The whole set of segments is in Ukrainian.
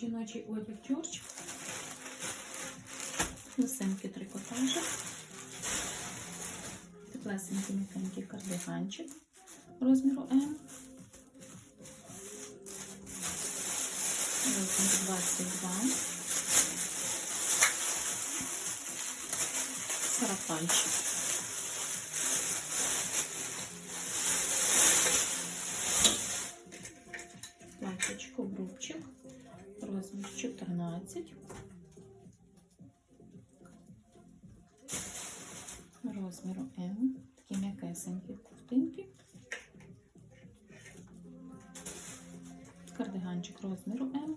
Жіночий одяг Джордж. Лисенький трикотажик. Теплесенький м'якенький кардиганчик розміру М. Розмір 22. Сарафанчик. Платячко, брубчик. Розмір 14. Розміру М. Такі м'якесенькі ковтинки. Кардиганчик розміру М.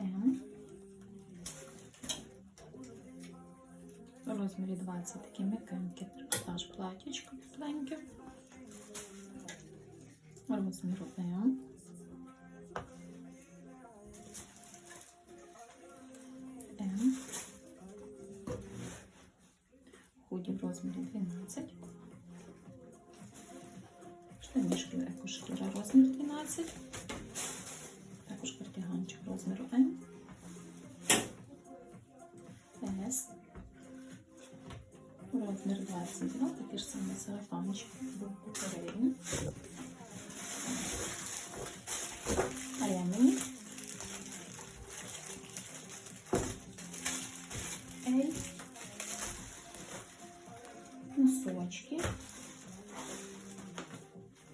М. Розмірі 20 такі м'якенькі трикотаж платічко тепленьке. Розміру. М. Худі в розмірі 12. Штанішки екошкіра розмір 12. Також кардиганчик розміру М. С. Розмір 22, такий ж самий сарафанчик, був попередньо. Ремені. Носочки.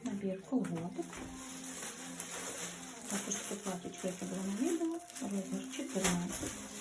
Набір колготок. Також таке платічко, яке було на відео, розмір 14.